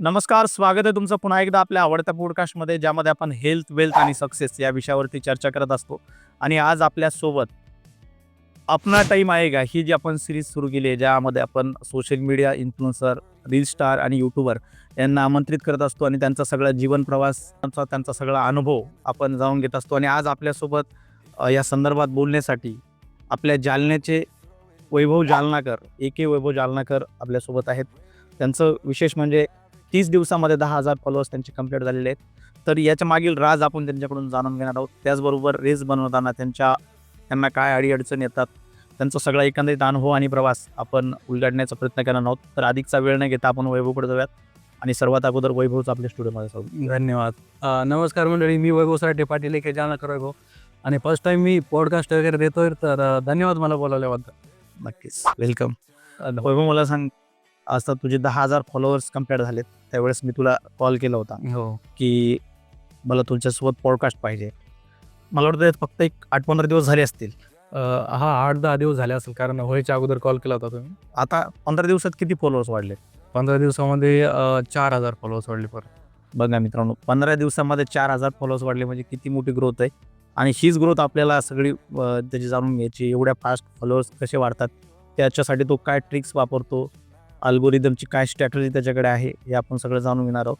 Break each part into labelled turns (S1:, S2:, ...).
S1: नमस्कार स्वागत आहे तुमचं पुन्हा एकदा आपल्या आवडत्या पॉडकास्टमध्ये ज्यामध्ये आपण हेल्थ वेल्थ आणि सक्सेस या विषयावरती चर्चा करत असतो. आणि आज आपल्यासोबत अपना टाईम आहे का ही जी आपण सिरीज सुरू केली आहे ज्यामध्ये आपण social media influencer reel star आणि यूट्यूबर यांना आमंत्रित करत असतो आणि त्यांचा सगळा जीवन प्रवास त्यांचा सगळा अनुभव आपण जाणून घेत असतो. आणि आज आपल्यासोबत या संदर्भात बोलण्यासाठी आपल्या जालन्याचे वैभव जालनाकर ए के वैभव जालनाकर आपल्यासोबत आहेत. त्यांचं विशेष म्हणजे तीस दिवसामध्ये दहा हजार फॉलोअर्स त्यांचे कंप्लीट झालेले आहेत. तर याच्या मागील राज आपण त्यांच्याकडून जाणून घेणार आहोत. त्याचबरोबर रेस बनवताना त्यांच्या त्यांना काय अडीअडचण येतात त्यांचा सगळा एकंदरीत अनुभव आणि प्रवास आपण उलगडण्याचा प्रयत्न करणार आहोत. तर अधिकचा वेळ न घेता आपण वैभवकडे जाऊयात आणि सर्वात अगोदर वैभवचं आपल्या स्टुडिओमध्ये जाऊ
S2: धन्यवाद. नमस्कार मंडळी मी वैभव सराठे पाटील एक जाणकर वैभव आणि फर्स्ट टाइम मी पॉडकास्ट वगैरे देतोय तर धन्यवाद मला बोलावल्याबद्दल.
S1: नक्कीच. वेलकम वैभव मला सांग आता तुझे दहा हजार फॉलोअर्स कंप्लीट झालेत. त्यावेळेस मी तुला कॉल केला होता
S2: हो.
S1: की मला तुमच्यासोबत पॉडकास्ट पाहिजे. मला वाटतं फक्त एक आठ पंधरा दिवस झाले असतील.
S2: अ, हा आठ दहा दिवस झाले असेल कारण व्हायच्या अगोदर कॉल केला होता तुम्ही.
S1: आता पंधरा दिवसात किती फॉलोअर्स वाढले?
S2: पंधरा दिवसामध्ये अ, चार हजार फॉलोअर्स वाढले परत.
S1: बघा मित्रांनो पंधरा दिवसामध्ये चार हजार फॉलोअर्स वाढले म्हणजे किती मोठी ग्रोथ आहे. आणि हीच ग्रोथ आपल्याला सगळी अ, त्याची जाणून घ्यायची एवढ्या फास्ट फॉलोअर्स कसे वाढतात त्याच्यासाठी तो काय ट्रिक्स वापरतो अल्गोरिदमची काय स्ट्रॅटजी त्याच्याकडे आहे हे आपण सगळं जाणून घेणार आहोत.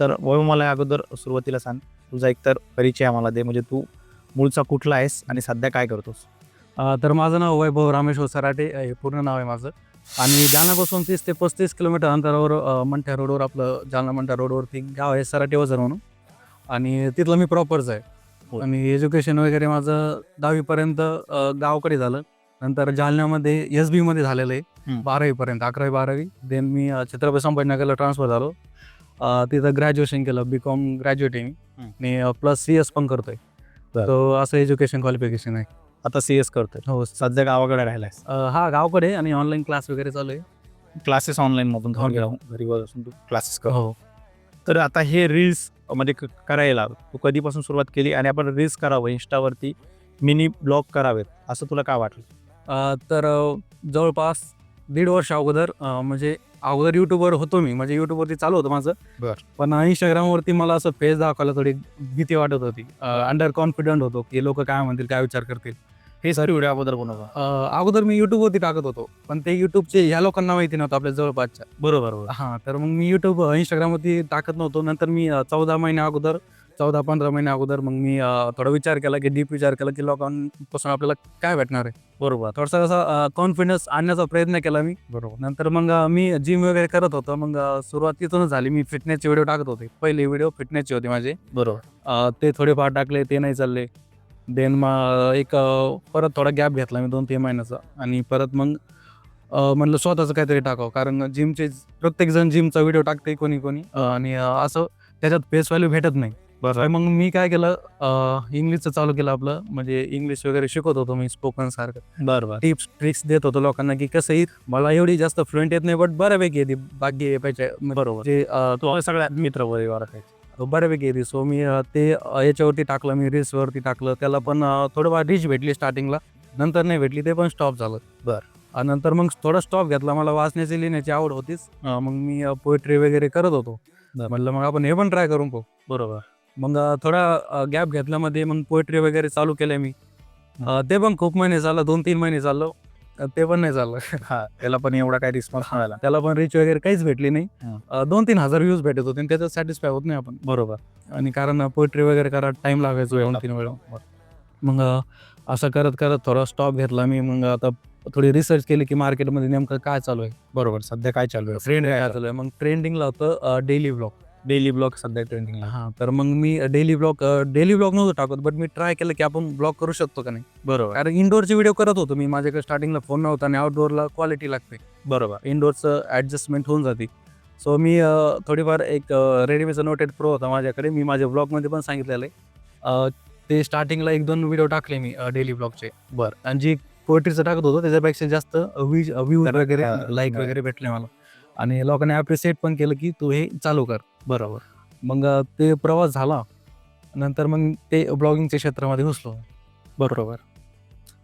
S1: तर वैभव मला अगोदर सुरुवातीला सांग. तुझा एकतर परिचय आम्हाला दे म्हणजे तू मूळचा कुठला आहेस आणि सध्या काय करतोस?
S2: तर माझं नाव वैभव रामेश्वर सराटे हे पूर्ण नाव आहे माझं. आणि जालन्यापासून तीस ते पस्तीस किलोमीटर अंतरावर मंठ्या रोडवर आपलं जालना मंठ्या रोडवरती गाव आहे सराटे वजर म्हणून. आणि तिथलं मी प्रॉपरच आहे.
S1: हो.
S2: आणि एज्युकेशन वगैरे माझं दहावीपर्यंत गावाकडे झालं. नंतर जालन्यामध्ये एस बीमध्ये झालेलं आहे.
S1: हम्म.
S2: बारावीपर्यंत अकरावी बारावी. देन मी अ, छत्रपती संभाजीनगरला ट्रान्सफर झालो. अ, तिथं ग्रॅज्युएशन केलं बी कॉम ग्रॅज्युएट आहे मी. आणि प्लस सी एस पण करतोय.
S1: बरं.
S2: तो असं एज्युकेशन क्वालिफिकेशन आहे.
S1: आता सी एस करतोय.
S2: हो.
S1: सध्या गावाकडे राहिलायस?
S2: अ, हा गावकडे आहे आणि ऑनलाईन क्लास वगैरे चालू आहे.
S1: क्लासेस ऑनलाईन मधून
S2: हो.
S1: घरी राहून घरी बसून तू क्लासेस कर.
S2: हो.
S1: तर आता हे रील्स म्हणजे क- करायला तू कधीपासून सुरुवात केली आणि आपण रील्स करावं इंस्टावरती मिनी ब्लॉग करावेत असं तुला काय वाटलं?
S2: तर जवळपास दीड वर्ष अगोदर म्हणजे अगोदर युट्यूबवर होतो मी. म्हणजे युट्यूबवरती चालू होतं माझं. पण इंस्टाग्रामवरती मला असं फेस दाखवायला थोडी भीती वाटत होती. अंडर कॉन्फिडंट होतो की लोक काय म्हणतील काय विचार करतील.
S1: हे सर व्हिडिओ अगोदर बनवलं.
S2: अ, अगोदर मी युट्यूबवरती टाकत होतो. पण ते युट्यूबचे ह्या लोकांना माहिती नव्हतं आपल्या जवळपासच्या.
S1: बरोबर बरोबर.
S2: हां तर मग मी युट्यूब इंस्टाग्रामवरती टाकत नव्हतो. नंतर मी चौदा महिन्या अगोदर चौदा पंधरा महिन्या अगोदर मग मी अ, थोडा विचार केला की डीप विचार केला की लोकांपासून आपल्याला काय भेटणार आहे?
S1: बरोबर.
S2: थोडासा असा कॉन्फिडन्स आणण्याचा प्रयत्न केला मी.
S1: बरोबर.
S2: नंतर मग अ, मी जिम वगैरे करत होतो. मग अ, सुरुवात तिथूनच झाली. मी फिटनेसचे व्हिडिओ टाकत होते. पहिले व्हिडिओ फिटनेसचे होते माझे.
S1: बरोबर.
S2: अ, ते थोडेफार टाकले ते नाही चालले. देन मग एक अ, परत थोडा गॅप घेतला मी दोन तीन महिन्याचा. आणि परत मग अ, म्हणलं स्वतःचं काहीतरी टाकावं. कारण जिमचे प्रत्येक जण जिमचा व्हिडिओ टाकते कोणी कोणी अ, आणि अ, असं त्याच्यात फेस व्हॅल्यू भेटत नाही.
S1: बरोबर
S2: मग मी काय केलं इंग्लिशचं चालू केलं आपलं म्हणजे इंग्लिश वगैरे शिकवत होतो मी स्पोकन सारखं.
S1: बरोबर
S2: टिप्स ट्रिक्स देत होतो लोकांना की कसं येईल मला एवढी जास्त फ्लुएंट येत नाही बट बऱ्यापैकी येते बाकी पाहिजे.
S1: बरोबर.
S2: जे
S1: तो सगळ्या मित्र परिवार
S2: बऱ्यापैकी येते. सो मी ते याच्यावरती टाकलं मी रील्सवरती टाकलं त्याला पण थोडंफार रीच भेटली स्टार्टिंगला नंतर नाही भेटली ते पण स्टॉप झालं.
S1: बर.
S2: नंतर मग थोडा स्टॉप घेतला मला वाचण्याची लिहिण्याची आवड होतीच. मग मी पोएट्री वगैरे करत होतो.
S1: बर.
S2: म्हटलं मग आपण हे पण ट्राय करून पाहू.
S1: बरोबर.
S2: मग थोडा गॅप घेतल्यामध्ये मग पोएट्री वगैरे चालू केलं मी. ते पण खूप महिने चाललं दोन तीन महिने चाललं ते पण नाही चाललं
S1: हा त्याला पण एवढा काही रिस्पॉन्स मिळाला.
S2: त्याला पण रीच वगैरे काहीच भेटली नाही. दोन तीन हजार व्ह्यूज भेटत होते आणि त्याच्यात सॅटिस्फाय होत नाही आपण.
S1: बरोबर.
S2: आणि कारण पोएट्री वगैरे करा टाइम लागायचो दोन तीन वेळा. मग असं करत करत थोडा स्टॉप घेतला मी. मग आता थोडी रिसर्च केली की मार्केटमध्ये नेमकं काय चालू आहे.
S1: बरोबर सध्या काय चालू आहे?
S2: ट्रेंड काय चालू आहे? मग ट्रेंडिंगला होतं डेली ब्लॉग
S1: डेली ब्लॉग सध्या ट्रेंडिंगला
S2: हां तर मग मी डेली ब्लॉग डेली ब्लॉग नव्हतं टाकत बट मी ट्राय केलं की आपण ब्लॉग करू शकतो का नाही.
S1: बरोबर.
S2: कारण इंडोरचे व्हिडिओ करत होतो मी माझ्याकडे स्टार्टिंगला फोन नव्हता आणि आउटडोअरला क्वालिटी लागते.
S1: बरोबर.
S2: इंडोरचं ॲडजस्टमेंट होऊन जाते. सो मी थोडीफार एक रेडमीचा नोटेड प्रो होता माझ्याकडे मी माझ्या ब्लॉगमध्ये पण सांगितलेलं आहे. ते स्टार्टिंगला एक दोन व्हिडिओ टाकले मी डेली ब्लॉगचे
S1: बरं.
S2: आणि जी पोएट्रीचं टाकत होतो त्याच्यापेक्षा जास्त व्ह्यूज
S1: तर,
S2: वगैरे लाईक. वगैरे भेटले मला. आणि लोकांनी ॲप्रिशिएट पण केलं की तू हे चालू कर.
S1: बरोबर.
S2: मग अ, ते प्रवास झाला. नंतर मग ते ब्लॉगिंगच्या क्षेत्रामध्ये घुसलो.
S1: बरोबर.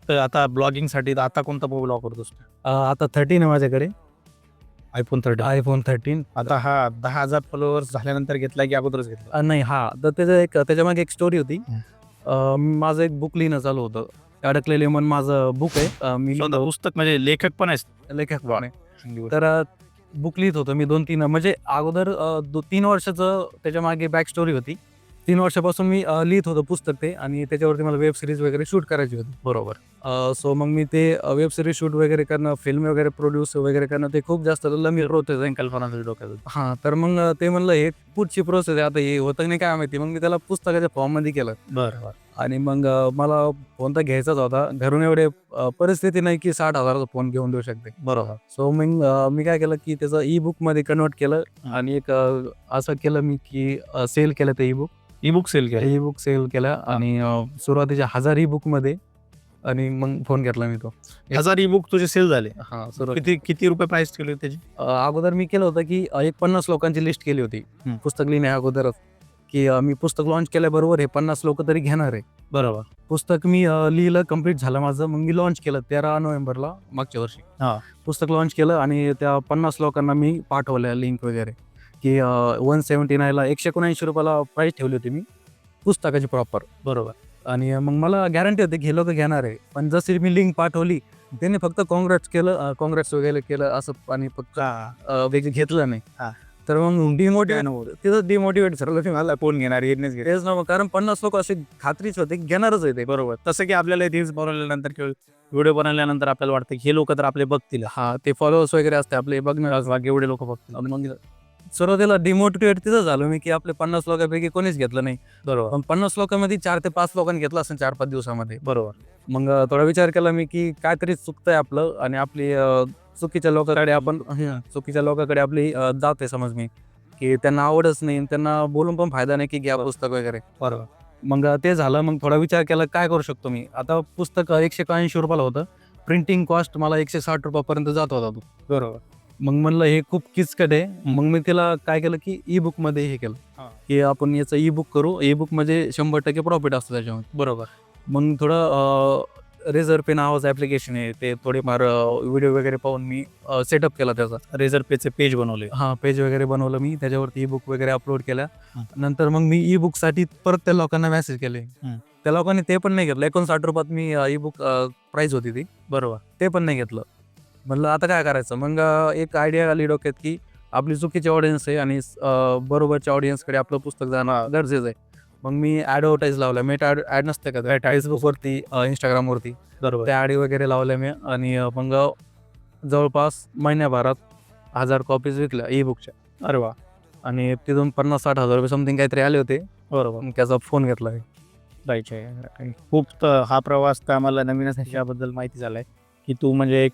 S1: तर आता ब्लॉगिंगसाठी आता कोणता तू?
S2: अ, आता थर्टीन आहे माझ्याकडे.
S1: आयफोन थर्टी
S2: आयफोन थर्टीन
S1: आता हा दहा हजार फॉलोअर्स झाल्यानंतर घेतला की अगोदरच घेतला?
S2: नाही हा. तर त्याचं एक त्याच्यामागे एक स्टोरी होती.
S1: हं.
S2: अं, माझं एक बुक लिहिणं चालू होतं. अडकलेले मन माझं बुक आहे. अं, मी
S1: स्वतः पुस्तक म्हणजे लेखक पण आहे
S2: लेखक. पण आहे. तर बुक लिहित होतो मी दोन तीन म्हणजे अगोदर दो तीन वर्षाचं त्याच्यामागे बॅक स्टोरी होती. तीन वर्षापासून मी लिहित होतो पुस्तक ते आणि त्याच्यावरती मला वेब सिरीज वगैरे शूट करायची होती.
S1: बरोबर.
S2: सो मग मी ते वेब सिरीज शूट वगैरे करणं फिल्म वगैरे प्रोड्यूस वगैरे करणं ते खूप जास्त प्रोसेस आहे
S1: कल्पना डोक्यात होती.
S2: हां तर मग ते म्हणलं हे पुढची प्रोसेस आहे आता हे होतं नाही काय माहिती? मग मी त्याला पुस्तकाच्या फॉर्ममध्ये केलं.
S1: बरं
S2: आणि मग मला फोन तर घ्यायचाच होता. घरून एवढे परिस्थिती नाही की साठ हजाराचा फोन घेऊन देऊ शकते.
S1: बरोबर.
S2: सो मग मी काय केलं की त्याचं ई बुकमध्ये कन्वर्ट केलं. आणि एक असं केलं मी की सेल केलं ते e book
S1: e book sale केलं.
S2: ई बुक सेल केलं. आणि सुरुवातीच्या हजार ई बुकमध्ये आणि मग फोन घेतला मी तो.
S1: हजार ई बुक तुझे सेल झाले.
S2: हां
S1: किती किती रुपये प्राइस केली होती त्याची?
S2: अगोदर मी केलं होतं की एक पन्नास लोकांची लिस्ट केली होती. पुस्तक लिहिण्या अगोदरच. की मी पुस्तक लॉन्च केल्याबरोबर हे पन्नास लोक तरी घेणार आहे.
S1: बरोबर.
S2: पुस्तक मी लिहिलं कंप्लीट झालं माझं. मग मी लॉन्च केलं तेरा नोव्हेंबरला मागच्या वर्षी.
S1: हा.
S2: पुस्तक लॉन्च केलं आणि त्या पन्नास लोकांना मी पाठवलं लिंक वगैरे. की वन सेवन्टी नाईनला एकशे एकोणऐंशी रुपयाला प्राईस ठेवली होती मी. पुस्तकाची प्रॉपर
S1: बरोबर.
S2: आणि मग मला गॅरंटी होती की हे लोक घेणार आहे. पण जशी मी लिंक पाठवली त्यांनी फक्त काँग्रेस केलं काँग्रेस वगैरे केलं असं आणि फक्त वेगळं घेतलं नाही.
S1: हा.
S2: तर मग डिमोटिवेट तिथं डिमोटिवेट झालं की मला
S1: फोन घेणार? येणेच घेणार
S2: तेच ना मग कारण पन्नास लोक असे खात्रीच होते घेणारच आहे ते
S1: बरोबर. तसं की आपल्याला रील्स बनवल्यानंतर किंवा व्हिडिओ बनवल्यानंतर आपल्याला वाटतं की हे लोक तर आपले बघतील.
S2: हा ते फॉलोअर्स वगैरे असते आपले बघणार
S1: एवढे लोक बघतील.
S2: मग सुरुवातीला डिमोटिवेट तिथं झालो मी की आपले पन्नास लोकांपैकी कोणीच घेतलं नाही.
S1: बरोबर.
S2: पण पन्नास लोकांमध्ये चार ते पाच लोकांनी घेतलं असेल चार पाच दिवसामध्ये.
S1: बरोबर.
S2: मग थोडा विचार केला मी की काहीतरी चुकतंय आपलं आणि आपली अ, चुकीच्या लोकांकडे आपण चुकीच्या लोकांकडे आपली अ, जाते समज मी. की त्यांना आवडच नाही त्यांना बोलून पण फायदा नाही की घ्या पुस्तक वगैरे.
S1: बरोबर.
S2: मग ते झालं. मग थोडा विचार केला काय करू शकतो मी? आता पुस्तक एकशे ऐंशी रुपयाला होतं. प्रिंटिंग कॉस्ट मला एकशे साठ रुपयापर्यंत जात होता तो.
S1: बरोबर.
S2: मग म्हणलं हे खूप किचकट आहे. मग मी त्याला काय केलं की ई बुकमध्ये हे केलं. की आपण याचं ई बुक करू. ई बुकमध्ये शंभर टक्के प्रॉफिट असतं त्याच्यामध्ये.
S1: बरोबर.
S2: मग थोडं रेझर पे नावाचं ऍप्लिकेशन आहे. ते थोडेफार व्हिडिओ वगैरे पाहून मी सेटअप केला त्याचा.
S1: रेझर पेचे पेज बनवले.
S2: हा पेज वगैरे बनवलं मी. त्याच्यावरती ई बुक वगैरे अपलोड केल्या. नंतर मग मी ई बुकसाठी परत त्या लोकांना मेसेज केले. त्या लोकांनी ते पण नाही घेतलं. एकोणसाठ रुपयात मी ई बुक प्राईस होती ती.
S1: बरोबर.
S2: ते पण नाही घेतलं. म्हणलं आता काय करायचं? मग एक आयडिया आली डोक्यात की आपली चुकीची ऑडियन्स आहे आणि बरोबरच्या ऑडियन्सकडे आपलं पुस्तक जाणं गरजेचं आहे. मग मी ॲडव्हर्टाईज लावल्या मी ॲड ॲड नसते का? फेसबुकवरती इंस्टाग्रामवरती
S1: बरोबर.
S2: त्या ॲडी वगैरे लावल्या मी आणि मग जवळपास महिन्याभरात हजार कॉपीज विकल्या ई बुकच्या
S1: अरे वा.
S2: आणि तिथून पन्नास साठ हजार रुपये समथिंग काहीतरी आले होते.
S1: बरोबर.
S2: मग त्याचा फोन घेतला
S1: खूप हा प्रवास तर आम्हाला नवीनच ह्याच्याबद्दल माहिती झालाय की तू म्हणजे एक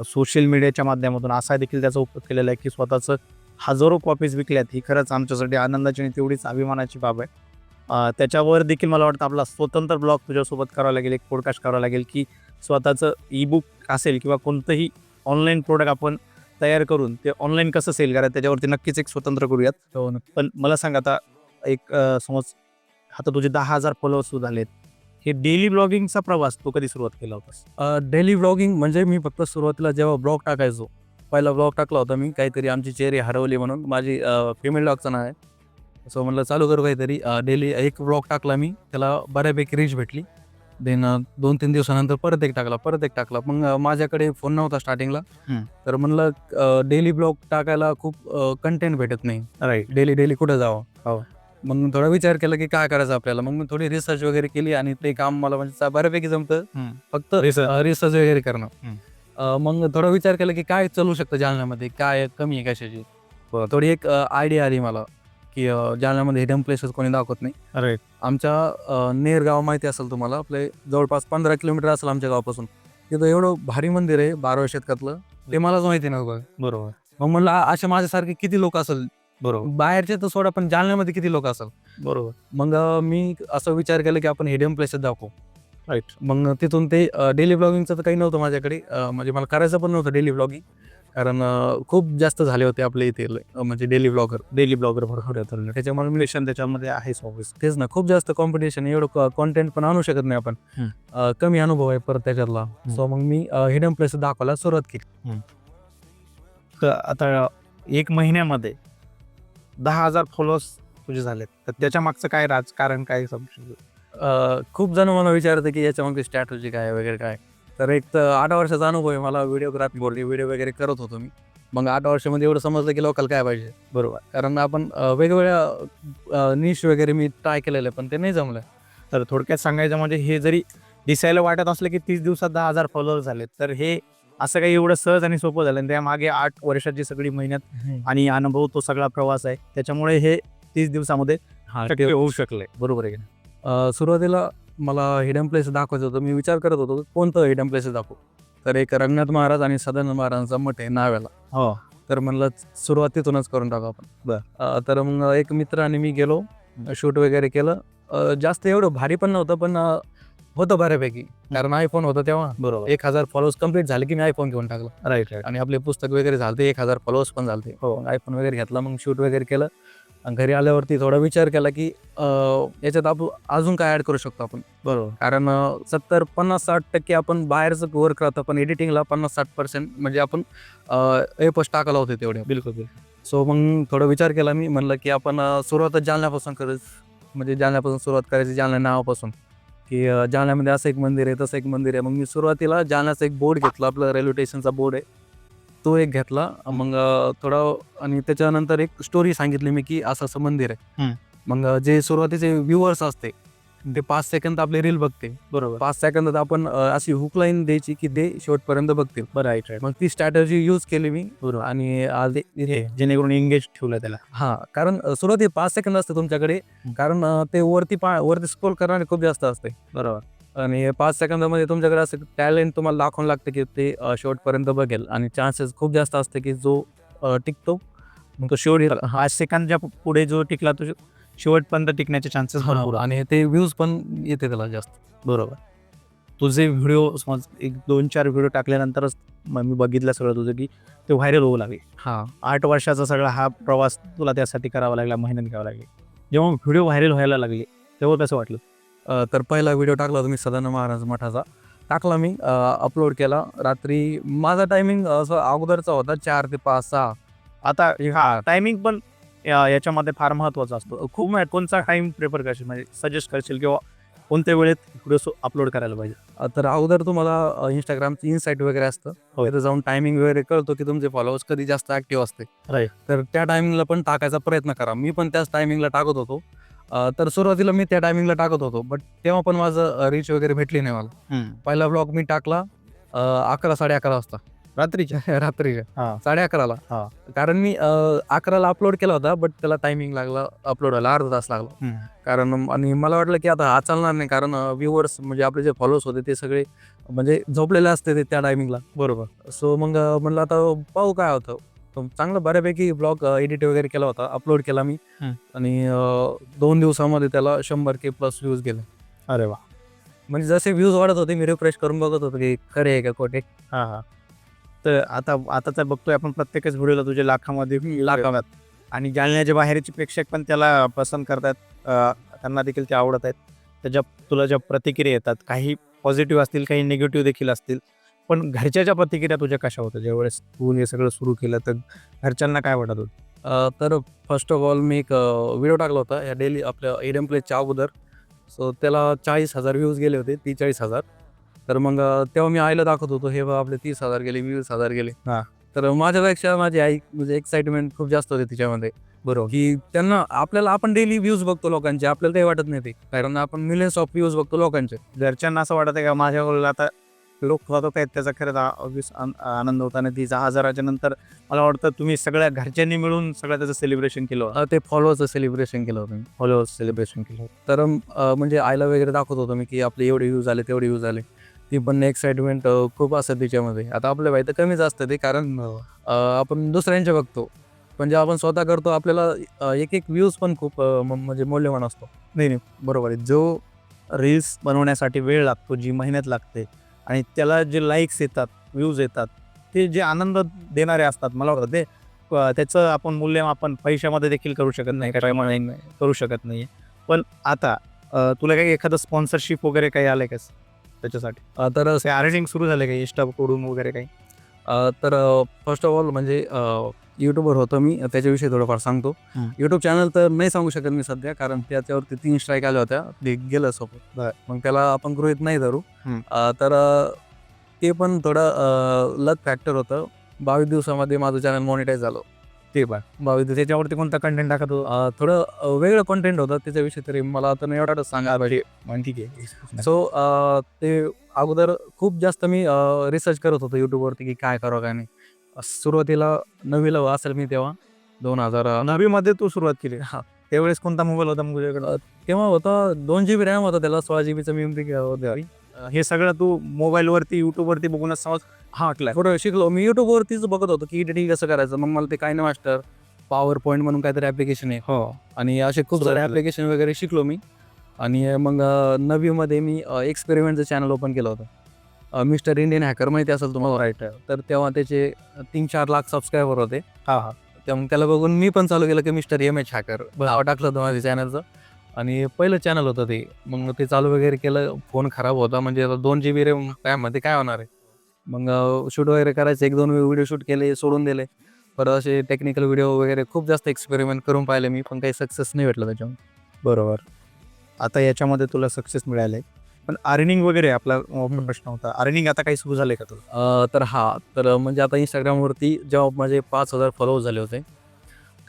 S1: सोशल मीडियाच्या माध्यमातून असा देखील त्याचा उपयोग केलेला आहे की स्वतःचं हजारो कॉपीज विकल्यात ही खरंच आमच्यासाठी आनंदाची आणि तेवढीच अभिमानाची बाब आहे. त्याच्यावर देखील मला वाटतं आपला स्वतंत्र ब्लॉग तुझ्यासोबत करावा लागेल एक पॉडकास्ट करावा लागेल की स्वतःचं ई बुक असेल किंवा कोणतंही ऑनलाईन प्रोडक्ट आपण तयार करून ते ऑनलाईन कसं सेल करायचं त्याच्यावरती नक्कीच एक स्वतंत्र करूयात.
S2: हो.
S1: पण मला सांग आता एक समज आता तुझे दहा हजार फॉलोअर्स झालेत हे डेली ब्लॉगिंगचा प्रवास तू कधी सुरुवात केला होतास?
S2: डेली ब्लॉगिंग म्हणजे मी फक्त सुरुवातीला जेव्हा ब्लॉग टाकायचो पहिला ब्लॉग टाकला होता मी काहीतरी आमची चेहरी हरवली म्हणून माझी फिमेल डॉगचं नाव आहे. सो म्हणलं चालू करू काहीतरी डेली एक ब्लॉग टाकला मी त्याला बऱ्यापैकी रीच भेटली. देन दोन तीन दिवसानंतर परत एक टाकला परत एक टाकला. मग माझ्याकडे फोन नव्हता स्टार्टिंगला. तर म्हणलं डेली ब्लॉग टाकायला खूप कंटेंट भेटत नाही.
S1: राईट
S2: डेली डेली कुठं
S1: हो.
S2: जावं मग थोडा विचार केला की काय करायचं आपल्याला? मग मी थोडी रिसर्च वगैरे केली आणि ते काम मला म्हणजे बऱ्यापैकी जमतं. फक्त. रिसर्च वगैरे करणं. मग थोडा विचार केला की काय चालू शकतं जालन्यामध्ये? काय कमी आहे कशाची? थोडी एक आयडिया आली मला की जालन्यामध्ये हिडन प्लेसेस कोणी दाखवत नाही.
S1: राईट
S2: आमच्या नेर गाव माहिती असेल तुम्हाला आपले जवळपास पंधरा किलोमीटर असेल आमच्या गावापासून. तिथं एवढं भारी मंदिर आहे बाराव्या शतकातलं. ते मलाच माहिती नव्हतं
S1: बरोबर.
S2: मग म्हणलं असे माझ्यासारखे किती लोक असेल?
S1: बरोबर.
S2: बाहेरचे तर सोडा पण जालन्यामध्ये किती लोक असेल?
S1: बरोबर.
S2: मग अं, मी असं विचार केला की आपण हिडन प्लेसेस दाखवू.
S1: राईट
S2: मग तिथून ते डेली ब्लॉगिंगचं तर काही नव्हतं माझ्याकडे. अं, म्हणजे मला करायचं पण नव्हतं डेली ब्लॉगिंग कारण अं, खूप जास्त झाले होते आपल्या इथे अं, म्हणजे डेली ब्लॉगर
S1: डेली ब्लॉगर भरपूर येतात
S2: त्याच्यामुळे मी
S1: त्याच्यामध्ये आहेच ऑफिस
S2: तेच ना खूप जास्त कॉम्पिटिशन एवढं कॉन्टेंट पण आणू शकत नाही आपण.
S1: हम्म.
S2: अं, कमी अनुभव आहे परत त्याच्यातला. सो मग मी हिडन प्लेस दाखवायला सुरुवात केली.
S1: आता एक महिन्यामध्ये दहा हजार फॉलोअर्स तुझे झालेत. तर त्याच्या मागचं काय राजकारण काय समजू
S2: अ, खूप जण मला विचारते की याच्यामागे स्ट्रॅटेजी काय वगैरे काय. तर एक तर आठ वर्षाचा अनुभव आहे मला व्हिडिओग्राफी बोलली व्हिडिओ वगैरे करत होतो मी. मग आठ वर्षामध्ये एवढं समजलं की लोकल काय पाहिजे.
S1: बरोबर.
S2: कारण आपण अ, वेगवेगळ्या निश वगैरे मी ट्राय केलेले पण ते नाही जमलं.
S1: तर थोडक्यात सांगायचं म्हणजे हे जरी दिसायला वाटत असलं की तीस दिवसात दहा हजार फॉलोअर झालेत तर हे असं काही एवढं सहज आणि सोपं झालं आणि त्यामागे आठ वर्षाची सगळी मेहनत आणि अनुभव तो सगळा प्रवास आहे त्याच्यामुळे हे तीस दिवसामध्ये होऊ शकले बरोबर आहे
S2: सुरुवातीला मला हिडन प्लेस दाखवायचं होतं. मी विचार करत होतो कोणतं हिडन प्लेस दाखवू? तर एक रंगनाथ महाराज आणि सदानंद महाराजांचा मठ आहे नाव्याला.
S1: हो.
S2: तर म्हणलं सुरुवात तिथूनच करून टाकू आपण. तर मग एक मित्र आणि मी गेलो शूट वगैरे केलं. जास्त एवढं भारी पण नव्हतं पण होतं बऱ्यापैकी. कारण आयफोन होतं तेव्हा.
S1: बरोबर.
S2: एक हजार फॉलोअर्स कंप्लीट झाले की मी आयफोन घेऊन टाकला.
S1: राईट राईट
S2: आणि आपले पुस्तक वगैरे झाले एक हजार फॉलोअर्स पण झाले
S1: हो.
S2: आयफोन वगैरे घेतला मग शूट वगैरे केलं. आणि घरी आल्यावरती थोडा विचार केला की अ, याच्यात आपण अजून काय ऍड करू शकतो आपण?
S1: बरोबर.
S2: कारण सत्तर पन्नास साठ टक्के आपण बाहेरचं वर्क राहतं पण एडिटिंगला पन्नास साठ पर्सेंट म्हणजे आपण एपोस्ट टाकायला होते तेवढे.
S1: बिलकुल बिलकुल.
S2: सो मग थोडा विचार केला मी म्हणलं की आपण अ, सुरुवातच जालन्यापासून करत म्हणजे जालन्यापासून सुरुवात करायची जालना नावापासून. की अ, जालन्यामध्ये असं एक मंदिर आहे तसं एक मंदिर आहे. मग मी सुरुवातीला जालन्याचा एक बोर्ड घेतला आपलं रेल्वे स्टेशनचा बोर्ड आहे. तो एक घेतला. मग थोडा आणि त्याच्यानंतर एक स्टोरी सांगितली मी की असं असं मंदिर आहे. मग जे सुरुवातीचे व्ह्युअर्स असते ते पाच सेकंद आपले रील बघते
S1: बरोबर.
S2: पाच सेकंदात आपण अ, अशी हुक लाईन द्यायची की ते शेवटपर्यंत बघतील.
S1: बरं राईट राईट
S2: मग ती स्ट्रॅटर्जी यूज केली मी.
S1: बरोबर.
S2: आणि आज
S1: जेणेकरून एंगेज ठेवलं त्याला.
S2: हा कारण अ, सुरुवाती पाच सेकंद असते तुमच्याकडे. कारण अ, ते वरती पा वरती स्क्रोल करणारे खूप जास्त असते.
S1: बरोबर.
S2: आणि पाच सेकंदामध्ये तुमच्याकडे असं टॅलेंट तुम्हाला दाखवून लागतं की ते अ, शेवटपर्यंत बघेल. आणि चान्सेस खूप जास्त असते की जो अ, टिकतो मग तो शेवट.
S1: हा सेकंदच्या पुढे जो टिकला तो शेवटपर्यंत टिकण्याचे चान्सेस भरपूर
S2: हा, आणि ते व्ह्यूज पण येते त्याला जास्त.
S1: बरोबर. तुझे व्हिडिओ समज एक दोन चार व्हिडिओ टाकल्यानंतरच म- मी बघितलं सगळं तुझं की ते व्हायरल होऊ लागले.
S2: हा.
S1: आठ वर्षाचा सगळा हा प्रवास तुला त्यासाठी करावा लागला मेहनत घ्यावं लागली. जेव्हा व्हिडिओ व्हायरल व्हायला लागले तेव्हा कसं वाटलं?
S2: तर पहिला व्हिडिओ टाकला होता मी सदानंद महाराज मठाचा. टाकला मी अपलोड केला. रात्री माझा टायमिंग असं अगोदरचा होता चार ते पाच सहा.
S1: आता हा टायमिंग पण याच्यामध्ये फार महत्त्वाचा असतो. खूप कोणता टाइम प्रेफर करशील? म्हणजे सजेस्ट करशील किंवा कोणत्या वेळेत व्हिडिओ अपलोड करायला पाहिजे?
S2: तर अगोदर तुम्हाला इंस्टाग्रामचं इन्साईट वगैरे असतं.
S1: हो.
S2: तिथं जाऊन टायमिंग वगैरे कळतो की तुमचे फॉलोअर्स कधी जास्त ऍक्टिव्ह असते. तर त्या टायमिंगला पण टाकायचा प्रयत्न करा. मी पण त्याच टायमिंगला टाकत होतो. तर सुरुवातीला मी त्या टायमिंगला टाकत होतो. बट तेव्हा पण माझं रीच वगैरे भेटली नाही मला. पहिला ब्लॉग मी टाकला अकरा साडे अकरा वाजता.
S1: रात्रीच्या?
S2: रात्रीच्या.
S1: हा.
S2: साडे अकराला.
S1: हा.
S2: कारण मी अ, अकराला अपलोड केला होता बट त्याला टायमिंग लागला अपलोड व्हायला अर्धा तास लागला. कारण आणि मला वाटलं की आता हा चालणार नाही कारण व्ह्युअर्स म्हणजे आपले जे फॉलोअर्स होते ते सगळे म्हणजे झोपलेले असते ते त्या टायमिंगला
S1: बरोबर.
S2: सो मग अ, म्हणलं आता पाहू काय होतं. तर चांगलं बऱ्यापैकी ब्लॉग एडिट वगैरे केला होता अपलोड केला मी. आणि अ, दोन दिवसामध्ये त्याला शंभर के प्लस व्ह्यूज गेले.
S1: अरे वा.
S2: म्हणजे जसे व्ह्यूज वाढत होते मी रिफ्रेश करून बघत होतो की खरे आहे का खोटे.
S1: हा हा. तर आता आता तर बघतोय आपण प्रत्येकच व्हिडिओला तुझे लाखामध्ये लाखाव्यात. आणि जालन्याच्या बाहेरचे प्रेक्षक पण त्याला पसंत करतात त्यांना देखील ते आवडत आहेत. त्याच्या तुला ज्या प्रतिक्रिया येतात काही पॉझिटिव्ह असतील काही निगेटिव्ह देखील असतील पण घरच्या ज्या प्रतिक्रिया तुझ्या कशा होत्या? ज्यावेळेस तू हे सगळं सुरू केलं तर घरच्यांना काय वाटत होतं?
S2: तर फर्स्ट ऑफ ऑल मी एक व्हिडिओ टाकला होता. या डेली आपल्या एडम प्लेच्या अगोदर. सो त्याला चाळीस हजार व्ह्यूज गेले होते तीचाळीस हजार. तर मग तेव्हा मी आईला दाखवत होतो हे बघ आपले तीस हजार गेले वीस हजार गेले.
S1: हा.
S2: तर माझ्यापेक्षा माझी आई म्हणजे एक्साइटमेंट खूप जास्त होते तिच्यामध्ये.
S1: बरोबर.
S2: की त्यांना आपल्याला आपण डेली व्ह्यूज बघतो लोकांचे आपल्याला काही वाटत नाही ते. कारण आपण मिलियन्स ऑफ व्ह्यूज बघतो लोकांचे.
S1: घरच्यांना असं वाटत का माझ्याकडून आता लोक स्वतः आहेत त्याचा खरंच आन- आनंद होता. आणि ती दहा हजाराच्या नंतर मला वाटतं तुम्ही सगळ्या घरच्यांनी मिळून सगळं त्याचं सेलिब्रेशन केलं होतं.
S2: अ, ते फॉलोअर्सचं सेलिब्रेशन केलं होतं मी.
S1: फॉलोअर्स सेलिब्रेशन केलं होतं.
S2: तर अ, म्हणजे आईला वगैरे दाखवत होतो मी की आपले एवढे व्ह्यूज आले तेवढे व्ह्यूज आले. ती पण एक्साइटमेंट खूप असतं तिच्यामध्ये. आता आपल्या बाई तर कमीच असतं ते कारण आपण दुसऱ्यांचे बघतो. पण जेव्हा आपण स्वतः करतो आपल्याला एक एक व्ह्यूज पण खूप म्हणजे मौल्यवान असतो.
S1: नाही नाही. बरोबर आहे. जो रील्स बनवण्यासाठी वेळ लागतो जी मेहनत लागते आणि त्याला जे लाईक्स येतात व्ह्यूज येतात ते जे आनंद देणारे असतात मला वाटतं ते त्याचं आपण मूल्यमापन पैशामध्ये देखील करू शकत नाही करू शकत नाही पण आता तुला काही एखादं स्पॉन्सरशिप वगैरे काही आलंय का? त्याच्यासाठी.
S2: अ, तर
S1: ते अर्निंग सुरू झाले काही इंस्टाकडून वगैरे काही?
S2: अ, तर फर्स्ट ऑफ ऑल म्हणजे यूट्यूबवर होतो मी त्याच्याविषयी थोडंफार सांगतो.
S1: हं.
S2: यूट्यूब चॅनल तर नाही सांगू शकत मी सध्या कारण त्याच्यावरती तीन स्ट्राईक आल्या होत्या ते गेलं सोबत.
S1: बर.
S2: मग त्याला आपण गृहित नाही धरू.
S1: हं.
S2: अ, तर अ, ते पण थोडं लक फॅक्टर होतं. बावीस दिवसामध्ये माझं चॅनल मॉनिटाईज झालं.
S1: ते पण.
S2: दिवस
S1: त्याच्यावरती कोणता कंटेंट टाकत? होतो
S2: थोडं वेगळं कॉन्टेंट होतं त्याच्याविषयी तरी मला आता नाही एवढं सांगायला पाहिजे.
S1: ठीक आहे.
S2: सो ते अगोदर खूप जास्त मी रिसर्च करत होतो यूट्यूबवरती की काय करावं काय नाही. सुरुवातीला नवीला असेल मी तेव्हा. दोन हजार
S1: नवीमध्ये तू सुरुवात केली.
S2: हा.
S1: त्यावेळेस कोणता मोबाईल होता तुझ्याकडे?
S2: तेव्हा होता दोन जी बी रॅम होता त्याला सोळा जी बीचं मेमरी होत्या
S1: हे सगळं तू मोबाईलवरती युट्यूबवरती बघूनच समज हा ऐकलाय
S2: थोडं शिकलो. मी यूट्यूबवरतीच बघत होतो की एडिटिंग कसं करायचं. मग मला ते काय नाही मास्टर पॉवर पॉईंट म्हणून काहीतरी ॲप्लिकेशन आहे.
S1: हो.
S2: आणि असे खूप सारे. ॲप्लिकेशन वगैरे शिकलो मी. आणि मग अ, नववीमध्ये मी एक्सपेरिमेंटचं चॅनल ओपन केलं होतं. मिस्टर इंडियन हॅकर माहिती असेल तुम्हाला?
S1: राईट
S2: तर तेव्हा त्याचे तीन चार लाख सबस्क्रायबर होते.
S1: हा हा.
S2: त्याला बघून मी पण चालू केलं की मिस्टर एम एच हॅकर नाव टाकलं होतं माझ्या चॅनलचं आणि पहिलं चॅनल होतं ते. मग ते चालू वगैरे केलं फोन खराब होता. म्हणजे आता दोन जी बी रे मध्ये काय होणार आहे? मग शूट वगैरे करायचे. एक दोन व्हिडिओ शूट केले सोडून दिले. परत असे टेक्निकल व्हिडिओ वगैरे खूप जास्त एक्सपेरिमेंट करून पाहिले मी पण काही सक्सेस नाही भेटलं त्याच्यामध्ये
S1: बरोबर. आता याच्यामध्ये तुला सक्सेस मिळाले. पण अर्निंग वगैरे आपला प्रश्न होता. अर्निंग आता काही सुरू झाले का तुला?
S2: तर हा. तर म्हणजे आता इंस्टाग्रामवरती जेव्हा माझे पाच हजार फॉलोअर्स झाले होते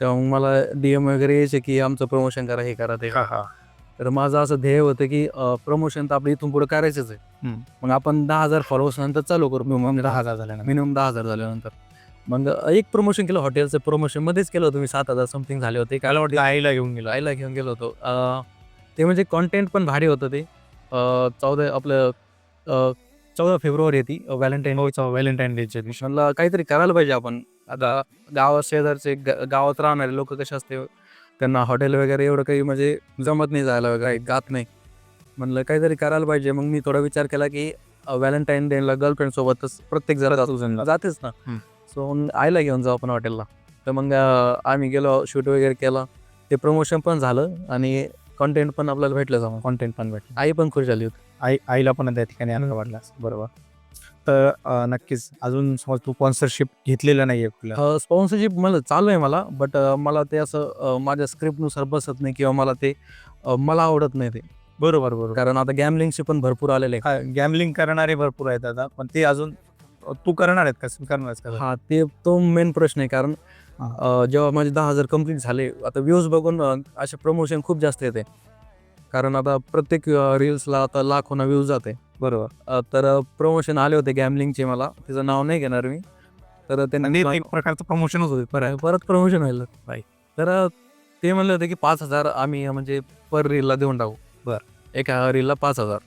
S2: तेव्हा मग मला डी एम वगैरे यायचे की आमचं प्रमोशन करा हे करा ते करा.
S1: हा
S2: तर माझं असं ध्येय होतं की प्रमोशन तर आपलं इथून पुढे करायचंच आहे.
S1: हम्म.
S2: मग आपण दहा हजार फॉलोअर्स नंतर चालू करू. म्हणजे
S1: दहा हजार झाले ना
S2: मिनिमम दहा हजार झाल्यानंतर. मग एक प्रमोशन केलं हॉटेलचं. प्रमोशन मध्येच केलं होतं मी. सात हजार समथिंग झाले होते.
S1: मला वाटतं आईला घेऊन गेलो.
S2: आईला घेऊन गेलो होतो. अं, ते म्हणजे कॉन्टेंट पण भारी होतं ते. अं, चौदा आपलं अं, चौदा फेब्रुवारी येते व्हॅलेंटाईन
S1: व्हॅलेंटाईन डेच्या दिवशी.
S2: म्हणलं काहीतरी करायला पाहिजे आपण. आता गावात शेजारचे ग- गावात राहणारे लोक कसे असते त्यांना हॉटेल वगैरे एवढं काही म्हणजे जमत नाही जायला वगैरे गात नाही. म्हणलं काहीतरी करायला पाहिजे. मग मी थोडा विचार केला की व्हॅलेंटाईन डेला गर्लफ्रेंड सोबतच प्रत्येक जरा
S1: तुझं
S2: जातेच ना.
S1: हम्म.
S2: सो आईला घेऊन जाऊ आपण हॉटेलला तर मग अं, आम्ही गेलो शूट वगैरे केला. ते प्रमोशन पण झालं आणि कॉन्टेंट पण आपल्याला भेटलं जाऊन
S1: कॉन्टेंट पण भेटलं.
S2: आई पण खुश झाली होती.
S1: आई आईला पण त्या ठिकाणी आनंद वाटला. असेल. बरोबर. तर अ, नक्कीच अजून समज तू स्पॉन्सरशिप घेतलेलं नाहीये कुठल्या
S2: स्पॉन्सरशिप मला चालू आहे मला बट मला ते असं अं, माझ्या स्क्रिप्टनुसार बसत नाही किंवा मला ते अं, मला आवडत नाही ते.
S1: बरोबर बरोबर.
S2: कारण आता गॅमलिंगचे पण भरपूर आलेले आहे.
S1: गॅमलिंग करणारे भरपूर आहेत आता पण ते अजून अ, तू करणार आहेत का? करणार आहेस का?
S2: हा ते तो मेन प्रश्न आहे कारण
S1: हा.
S2: अं, जेव्हा माझे दहा हजार कंप्लीट झाले आता व्ह्यूज बघून अं, असे प्रमोशन खूप जास्त येते. कारण आता प्रत्येक रील्सला आता लाखोना व्ह्यूज जाते.
S1: बरोबर.
S2: तर प्रमोशन आले होते गॅमलिंगचे मला. त्याचं नाव नाही घेणार मी. तर त्यांनी
S1: एक प्रकारचं प्रमोशनच होते
S2: परत. परत प्रमोशन व्हायला. तर ते म्हणले होते की पाच हजार आम्ही म्हणजे पर रीलला देऊन टाकू.
S1: बर.
S2: एका रीलला पाच हजार.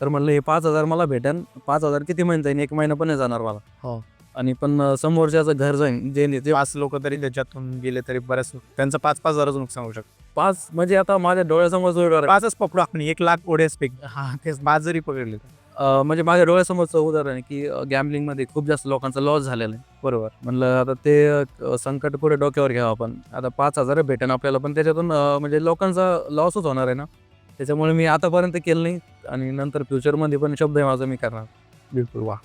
S2: तर म्हणलं हे पाच हजार मला भेटेन. पाच हजार किती महिने जाईन? एक महिना पण नाही जाणार मला.
S1: हो.
S2: आणि पण समोरच्याचं घर जाईन जे जे
S1: पाच लोक तरी त्याच्यातून गेले तरी बऱ्याच त्यांचं पाच पाच हजाराचं नुकसान होऊ शकतं.
S2: पाच म्हणजे आता माझ्या डोळ्यासमोर जो उदाहरण-
S1: पाचच पकडू आपण एक लाख ओढ्यास पैकी हा तेच पाच जरी पकडले
S2: म्हणजे माझ्या डोळ्यासमोरचं उदाहरण आहे की गॅमलिंगमध्ये खूप जास्त लोकांचा लॉस झालेला आहे.
S1: बरोबर.
S2: म्हणलं आता ते संकट पुढे डोक्यावर घ्यावं आपण. आता पाच हजार भेटेन आपल्याला पण त्याच्यातून म्हणजे लोकांचा लॉसच होणार आहे ना? त्याच्यामुळे मी आतापर्यंत केलं नाही आणि नंतर फ्युचरमध्ये पण शब्द आहे माझा मी करणार.
S1: बिलकुल वा.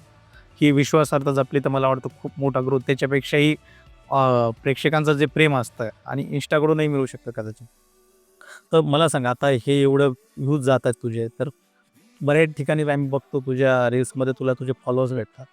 S1: ही विश्वासार्हता जपली तर मला वाटतं खूप मोठा ग्रोथ त्याच्यापेक्षाही प्रेक्षकांचं जे प्रेम असतं आणि इंस्टाकडूनही मिळू शकतं कदाचित. तर मला सांग आता हे एवढं व्ह्यूज जात आहेत तुझे तर बऱ्याच ठिकाणी आम्ही बघतो तुझ्या रील्समध्ये तुला तुझे फॉलोअर्स भेटतात.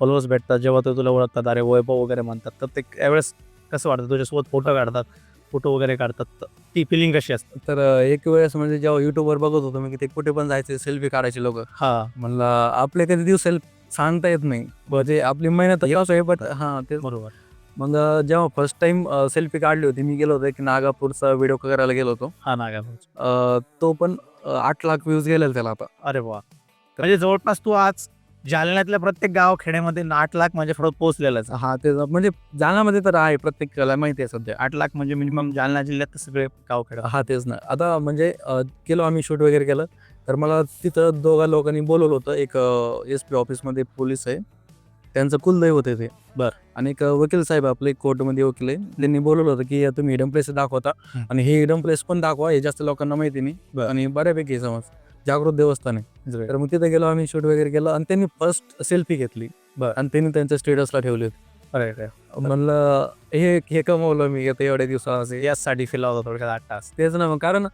S1: फॉलोअर्स भेटतात जेव्हा ते तुला ओळखतात अरे वैभव वगैरे म्हणतात. तर ते त्यावेळेस कसं वाटतं? तुझ्यासोबत फोटो काढतात फोटो वगैरे काढतात तर ती फिलिंग कशी असते?
S2: तर एक वेळेस म्हणजे जेव्हा युट्यूबवर बघत होतो मी की ते कुठे पण जायचे सेल्फी काढायचे लोक.
S1: हा.
S2: म्हणलं आपले कधी दिवस सेल्फ सांगता येत नाही. म्हणजे आपली मेहनत आहे बट हां ते
S1: बरोबर.
S2: मग जेव्हा फर्स्ट टाइम सेल्फी काढली होती मी गेलो होतो एक नागापूरचा व्हिडिओ करायला गेलो होतो.
S1: हा नागा
S2: अं, तो पण अं, आठ लाख व्ह्यूज गेलेला त्याला आता.
S1: अरे वा. म्हणजे जवळपास तू आज जालन्यातल्या प्रत्येक गाव खेड्यामध्ये आठ लाख म्हणजे पुढे पोहोचलेलाच.
S2: हा ते म्हणजे जाण्यामध्ये तर आहे प्रत्येकाला माहिती आहे सध्या.
S1: आठ लाख म्हणजे मिनिमम जालना जिल्ह्यात तर सगळे गाव खेड
S2: हा तेच ना. आता म्हणजे अं, गेलो आम्ही शूट वगैरे केलं. तर मला तिथं दोघा लोकांनी बोलवलं होतं. एक एस पी ऑफिसमध्ये पोलीस आहे. त्यांचं कुलदैवत आहे ते.
S1: बर.
S2: आणि एक वकील साहेब आपले कोर्टमध्ये वकील आहे. त्यांनी बोलवलं होतं की तुम्ही हिडन प्लेस दाखवता. आणि हे हिडन प्लेस पण दाखवा हे जास्त लोकांना माहिती नाही. आणि बऱ्यापैकी समज जागृत देवस्थान आहे. तर मग तिथे गेलो आम्ही शूट वगैरे केलं आणि त्यांनी फर्स्ट सेल्फी घेतली.
S1: बरं.
S2: आणि त्यांनी त्यांच्या स्टेटसला ठेवले होते. म्हणलं हे हे कमवलं मी एवढ्या दिवसात
S1: यासाठी फिला होता थोडक्यात आठ तास.
S2: तेच ना मग कारण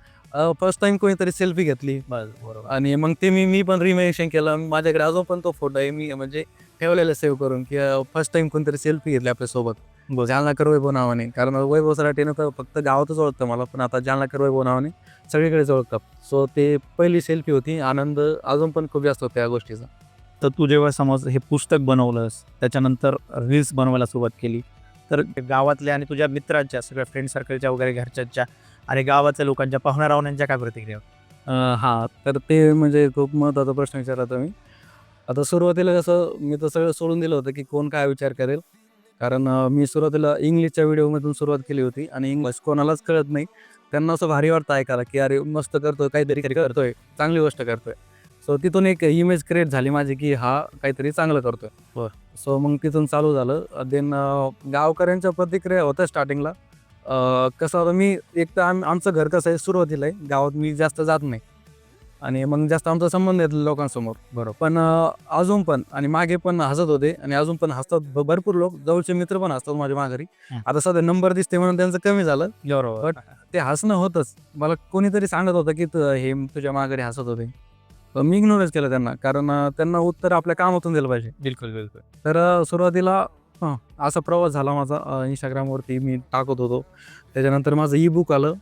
S2: फर्स्ट टाइम कोणीतरी सेल्फी घेतली.
S1: बस बरोबर.
S2: आणि मग ते मी मी पण रिमेशन केलं. माझ्याकडे अजून पण तो फोटो आहे. मी म्हणजे ठेवलेला सेव्ह करून की फर्स्ट टाइम कोणतरी सेल्फी घेतली आपल्यासोबत.
S1: बरं.
S2: जालनाकर वैभव नावाने कारण वैभव सराटीनं तर फक्त गावातच ओळखतं मला पण आता जालनाकर वैभव नावाने सगळीकडेच ओळखतात सो ते पहिली सेल्फी होती. आनंद अजून पण खूप जास्त होता या गोष्टीचा.
S1: तर तू जेव्हा समज हे पुस्तक बनवलंस त्याच्यानंतर रील्स बनवायला सुरुवात केली तर गावातल्या आणि तुझ्या मित्रांच्या सगळ्या फ्रेंड सर्कलच्या वगैरे घरच्यांच्या आणि गावाच्या लोकांच्या पाहुण्या रावण्यांच्या काय प्रतिक्रिया?
S2: हा तर ते म्हणजे खूप महत्त्वाचा प्रश्न विचारला तुम्ही. आता सुरुवातीला कसं मी तर सगळं सोडून दिलं होतं की कोण काय विचार करेल. कारण मी सुरुवातीला इंग्लिशच्या व्हिडिओमधून सुरुवात केली होती आणि इंग्लिश कोणालाच कळत नाही. त्यांना असं भारी वाटतं ऐकायला की अरे मस्त करतोय काहीतरी करतोय चांगली गोष्ट करतोय. सो तिथून एक इमेज क्रिएट झाली माझी की हा काहीतरी चांगलं करतोय. सो मग तिथून चालू झालं. देन गावकऱ्यांच्या प्रतिक्रिया होत्या स्टार्टिंगला कसं होतं मी एक तर आम आमचं घर कसं आहे सुरुवातीला आहे. गावात मी जास्त जात नाही. आणि मग जास्त आमचा संबंध आहे लोकांसमोर. बरोबर. पण अजून पण आणि मागे पण हसत होते आणि अजून पण हसतात. भरपूर लोक. जवळचे मित्र पण हसतात माझ्या माघारी. आता सध्या नंबर दिसते म्हणून त्यांचं कमी झालं.
S1: बरोबर.
S2: ते हसणं होतंच. मला कोणीतरी सांगत होतं की तू- हे तुझ्या माघारी हसत होते. मी इग्नोरच केलं त्यांना. कारण त्यांना उत्तर आपल्या कामातून दिलं पाहिजे.
S1: बिलकुल बिलकुल.
S2: तर सुरुवातीला हं, असा प्रवास झाला माझा इंस्टाग्रामवरती मी टाकत होतो. त्याच्यानंतर माझं ई बुक आलं.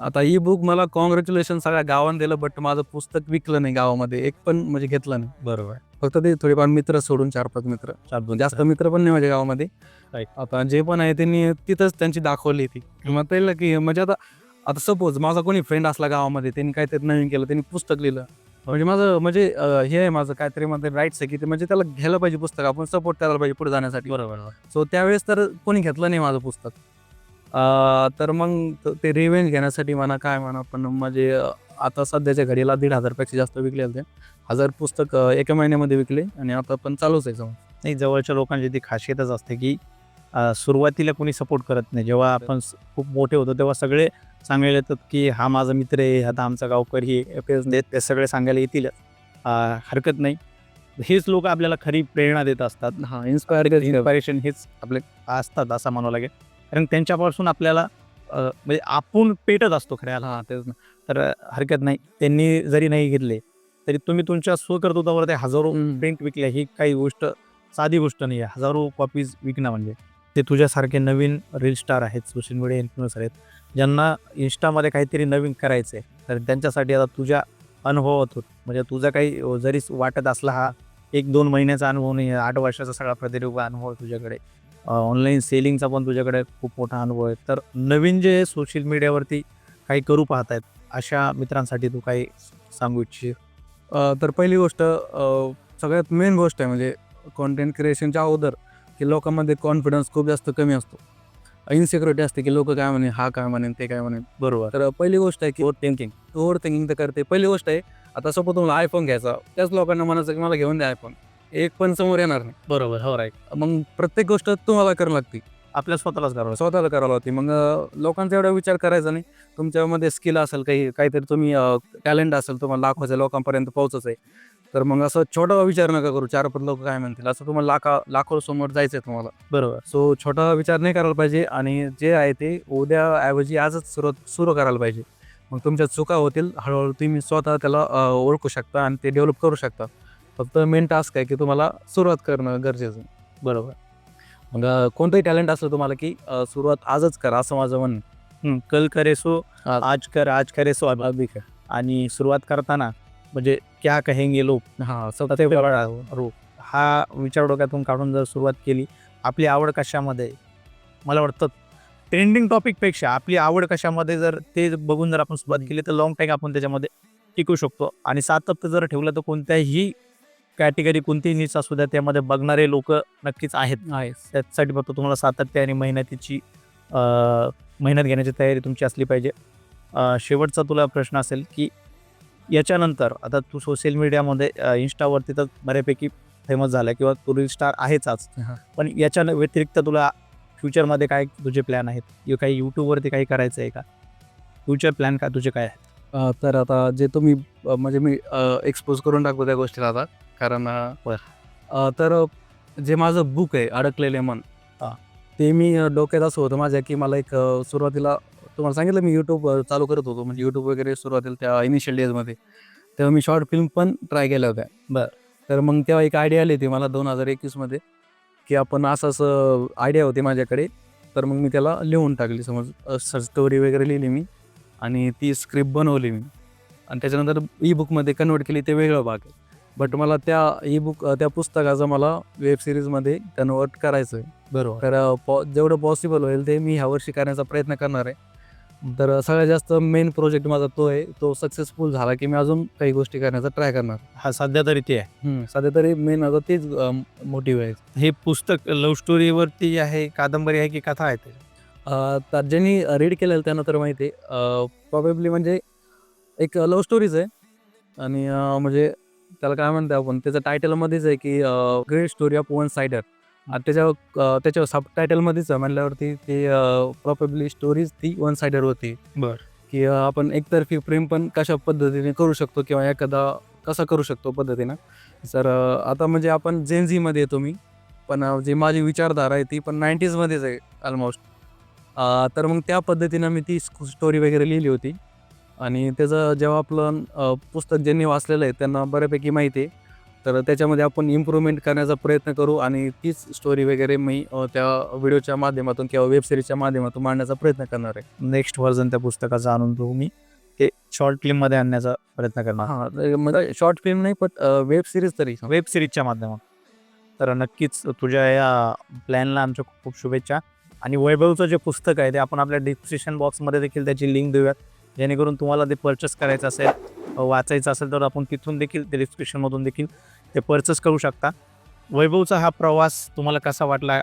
S2: आता ई बुक मला कॉंग्रॅच्युलेशन सगळ्या गावानं दिलं बट माझं पुस्तक विकलं नाही गावामध्ये. एक पण म्हणजे घेतलं नाही.
S1: बरोबर.
S2: फक्त ते थोडेफार मित्र सोडून चार पाच मित्र. जास्त मित्र. पण नाही माझ्या गावामध्ये. आता जे पण आहे त्यांनी तिथंच त्यांची दाखवली ती मग त्याला की म्हणजे आता आता सपोज माझा कोणी फ्रेंड असला गावामध्ये त्यांनी काहीतरी नवीन केलं त्यांनी पुस्तक लिहिलं. म्हणजे माझं म्हणजे अ, हे आहे माझं काहीतरी माझं राईट्स आहे की ते म्हणजे त्याला घ्यायला पाहिजे पुस्तक. आपण सपोर्ट करायला पाहिजे पुढे जाण्यासाठी.
S1: बरोबर
S2: सो त्यावेळेस तर कोणी घेतलं नाही माझं पुस्तक. अं, तर मग त- ते रिव्हेंज घेण्यासाठी म्हणा काय म्हणा पण अं, आता सध्याच्या घडीला दीड हजारपेक्षा जास्त विकले होते. हजार पुस्तक अं, एका महिन्यामध्ये विकले आणि आता पण चालूच आहे जाऊन
S1: नाही जवळच्या लोकांची ती खासियतच असते की सुरुवातीला कोणी सपोर्ट करत नाही. जेव्हा आपण खूप मोठे होतो तेव्हा सगळे सांगायला येतात की हा माझा मित्र आहे आता आमचा गावकरी आहे ते- ते सगळे सांगायला येतील. हरकत नाही. हेच लोक आपल्याला खरी प्रेरणा देत असतात.
S2: हा इन्स्पायर
S1: इन्स्पायरेशन हेच आपले असतात असं म्हणावं लागेल. कारण त्यांच्यापासून आपल्याला म्हणजे आपण पेटत असतो खऱ्याला
S2: हा तेच ना.
S1: तर हरकत नाही. त्यांनी जरी नाही घेतले तरी तुम्ही तुमच्या स्वकर्तृत्वावर ते हजारो. प्रिंट विकल्या. ही काही गोष्ट साधी गोष्ट नाही आहे हजारो कॉपीज विकणं म्हणजे. ते तुझ्यासारखे नवीन रील स्टार आहेत सोशल मीडिया इन्फ्लुएन्सर आहेत ज्यांना इन्स्टामध्ये काहीतरी नवीन करायचं आहे तर त्यांच्यासाठी आता तुझ्या अनुभवातून म्हणजे तुझा काही जरी वाटत असला हा एक दोन महिन्याचा अनुभव नाही आहे, आठ वर्षाचा सगळा प्रतिरूप अनुभव तुझ्याकडे. ऑनलाईन सेलिंगचा पण तुझ्याकडे खूप मोठा अनुभव आहे. तर नवीन जे सोशल मीडियावरती काही करू पाहत आहेत अशा मित्रांसाठी तू काही सांगू इच्छित
S2: तर पहिली गोष्ट सगळ्यात मेन गोष्ट आहे म्हणजे कॉन्टेंट क्रिएशनच्या अगोदर की लोकांमध्ये कॉन्फिडन्स खूप जास्त कमी असतो. इन्सिक्युरिटी असते की लोक काय म्हणे हा काय म्हणेन ते काय म्हणेन.
S1: बरोबर.
S2: तर पहिली गोष्ट आहे की
S1: ओव्हर थिंकिंग
S2: ओव्हर थिंकिंग तर करते. पहिली गोष्ट आहे आता सपोज तुम्हाला आयफोन घ्यायचा त्याच लोकांना म्हणायचं की मला घेऊन द्या आयफोन एक पण समोर येणार नाही.
S1: बरोबर हो राईट
S2: मग प्रत्येक गोष्ट तुम्हाला करावी लागते.
S1: आपल्या स्वतःलाच करावं
S2: स्वतःला करावं लागते. मग लोकांचा एवढा विचार करायचा नाही. तुमच्यामध्ये स्किल असेल काही काहीतरी तुम्ही टॅलेंट असेल तुम्हाला लाखोच्या लोकांपर्यंत पोहोचच आहे तर मग असं छोटा विचार नका करू चार पाच लोक काय म्हणतील? असं तुम्हाला लाखा लाखो समोर जायचं आहे तुम्हाला.
S1: बरोबर.
S2: सो छोटा विचार नाही करायला पाहिजे आणि जे आहे ते उद्याऐवजी आजच सुरुवात सुरू करायला पाहिजे. मग तुमच्या चुका होतील हळूहळू तुम्ही स्वतः त्याला ओळखू शकता आणि ते डेव्हलप करू शकता. फक्त मेन टास्क आहे की तुम्हाला सुरुवात करणं गरजेचं.
S1: बरोबर.
S2: मग कोणतंही टॅलेंट असलं तुम्हाला की सुरुवात आजच करा असं माझं म्हणणं
S1: कल करे सो
S2: आज.
S1: कर आज करे सो अभी
S2: अगदी काय
S1: आणि सुरुवात करताना म्हणजे क्या कहेंगे लोक?
S2: हां
S1: ते बघा, रो हा विचार डोक्यातून काढून जर सुरुवात केली आपली आवड कशामध्ये? मला वाटतं ट्रेंडिंग टॉपिकपेक्षा आपली आवड कशामध्ये जर ते बघून जर आपण सुरुवात केली तर लॉंग टाईम आपण त्याच्यामध्ये टिकू शकतो. आणि सातत्य जर ठेवलं तर कोणत्याही कॅटेगरी कोणतीही नीच असू द्या त्यामध्ये बघणारे लोक नक्कीच आहेत.
S2: आहे
S1: त्यासाठी फक्त तुम्हाला सातत्य आणि मेहनतीची मेहनत घेण्याची तयारी तुमची असली पाहिजे. शेवटचा तुला प्रश्न असेल की याच्यानंतर आता तू सोशल मीडियामध्ये अं, इंस्टावरती तर बऱ्यापैकी फेमस झाला किंवा तू स्टार आहेच आज. पण याच्या व्यतिरिक्त तुला फ्युचरमध्ये काय तुझे प्लॅन आहेत? किंवा काही यूट्यूबवरती काही करायचं आहे का? फ्युचर प्लॅन काय तुझे काय आहेत?
S2: तर आता जे तुम्ही म्हणजे मी एक्सपोज करून टाकतो त्या गोष्टीला आता. कारण तर जे माझं बुक आहे अडकलेले मन. ते मी डोक्यात असं होतं माझ्या की मला एक सुरुवातीला तुम्हाला सांगितलं मी यूट्यूब चालू करत होतो. म्हणजे यूट्यूब वगैरे सुरुवातीला त्या इनिशियल डेजमध्ये तेव्हा मी शॉर्ट फिल्म पण ट्राय केल्या होत्या.
S1: बर.
S2: तर मग तेव्हा एक आयडिया आली होती मला दोन हजार एकवीसमध्ये की आपण असं असं आयडिया होती माझ्याकडे. तर मग मी त्याला लिहून टाकली. समज स्टोरी वगैरे लिहिली मी आणि ती स्क्रिप्ट बनवली मी. आणि त्याच्यानंतर ई बुकमध्ये कन्वर्ट केली ते वेगळं भाग आहे. बट मला त्या ई बुक त्या पुस्तकाचं मला वेब सिरीजमध्ये कन्वर्ट करायचं आहे
S1: बरोबर.
S2: तर पॉ जेवढं पॉसिबल होईल ते मी ह्या वर्षी करण्याचा प्रयत्न करणार आहे. तर सगळ्यात जास्त मेन प्रोजेक्ट माझा तो आहे तो सक्सेसफुल झाला की मी अजून काही गोष्टी करण्याचा ट्राय करणार.
S1: हा सध्या तरी ते आहे.
S2: सध्या तरी मेन आता तेच मोटिव्ह आहे.
S1: हे पुस्तक लव्ह स्टोरीवरती आहे कादंबरी आहे की कथा आहे ते?
S2: अ, तर ज्यांनी रीड केलेलं त्यांना तर माहिती आहे. प्रॉबेबली म्हणजे एक लव्ह स्टोरीज आहे. आणि अ, म्हणजे त्याला काय म्हणतो आपण त्याचं टायटलमध्येच आहे की great story of one sider त्याच्या अ, त्याच्या सब टायटलमध्येच म्हणल्यावरती ते प्रॉबेबली स्टोरीज ती वन सायडर होती.
S1: बर.
S2: की आपण एकतर्फी प्रेम पण कशा पद्धतीने करू शकतो किंवा एखादा कसा करू शकतो पद्धतीनं. अ, आता म्हणजे आपण जेनझीमध्ये येतो मी. पण जी माझी विचारधारा आहे ती पण नाईन्टीजमध्येच आहे ऑलमोस्ट तर मग त्या पद्धतीनं मी ती स्टोरी वगैरे लिहिली होती. आणि त्याचं जेव्हा आपलं पुस्तक ज्यांनी वाचलेलं आहे त्यांना बऱ्यापैकी माहिती आहे. तर त्याच्यामध्ये आपण इम्प्रूव्हमेंट करण्याचा प्रयत्न करू आणि तीच स्टोरी वगैरे मी त्या व्हिडिओच्या माध्यमातून किंवा वेब सिरीजच्या माध्यमातून मांडण्याचा प्रयत्न करणार आहे.
S1: नेक्स्ट व्हर्जन त्या पुस्तकाचा आणून घेऊ मी. ते शॉर्ट फिल्ममध्ये आणण्याचा प्रयत्न करणार.
S2: हां म्हणजे शॉर्ट फिल्म नाही पण वेब सिरीज तरी.
S1: वेब सिरीजच्या माध्यमात तर नक्कीच तुझ्या या प्लॅनला आमच्या खूप खूप शुभेच्छा. आणि वैभवचं जे पुस्तक आहे ते आपण आपल्या डिस्क्रिप्शन बॉक्समध्ये देखील त्याची लिंक देऊयात. जेणेकरून तुम्हाला ते परचेस करायचं असेल वाचायचं असेल तर आपण तिथून देखील ते डिस्क्रिप्शनमधून देखील ते परचेस करू शकता. वैभवचा हा प्रवास तुम्हाला कसा वाटला?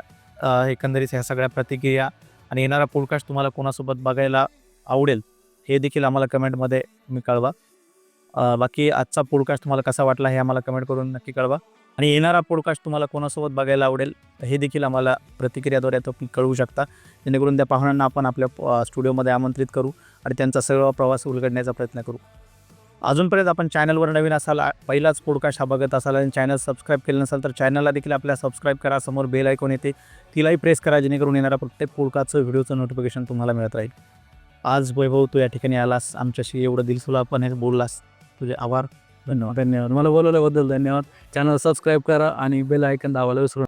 S1: एकंदरीत ह्या सगळ्या प्रतिक्रिया आणि येणारा पॉडकास्ट तुम्हाला कोणासोबत बघायला आवडेल हे देखील आम्हाला कमेंटमध्ये तुम्ही कळवा. बाकी आजचा पॉडकास्ट तुम्हाला कसा वाटला हे आम्हाला कमेंट करून नक्की कळवा. आणि येणारा पॉडकास्ट तुम्हाला कोणासोबत बघायला आवडेल हे देखील आम्हाला प्रतिक्रियाद्वारे तुम्ही कळवू शकता. जेणेकरून त्या पाहुण्यांना आपण आपल्या स्टुडिओमध्ये आमंत्रित करू आणि त्यांचा सगळा प्रवास उलगडण्याचा प्रयत्न करू. अजूनपर्यंत आपण चॅनलवर नवीन असाल पहिलाच पॉडकास्ट हा बघत असाल आणि चॅनल सबस्क्राईब केलं नसाल तर चॅनलला देखील आपल्या सबस्क्राईब करा. समोर बेल ऐकून येते. तिलाही प्रेस करा जेणेकरून येणारा प्रत्येक पॉडकास्टचं व्हिडिओचं नोटिफिकेशन तुम्हाला मिळत राहील. आज वैभव तू या ठिकाणी आलास. आमच्याशी एवढं दिलसुला आपण हे बोललास. तुझे आभार. धन्यवाद.
S2: धन्यवाद. मला बोलवल्याबद्दल धन्यवाद. चॅनल सबस्क्राईब करा आणि बेल ऐकन दाबायला विसरू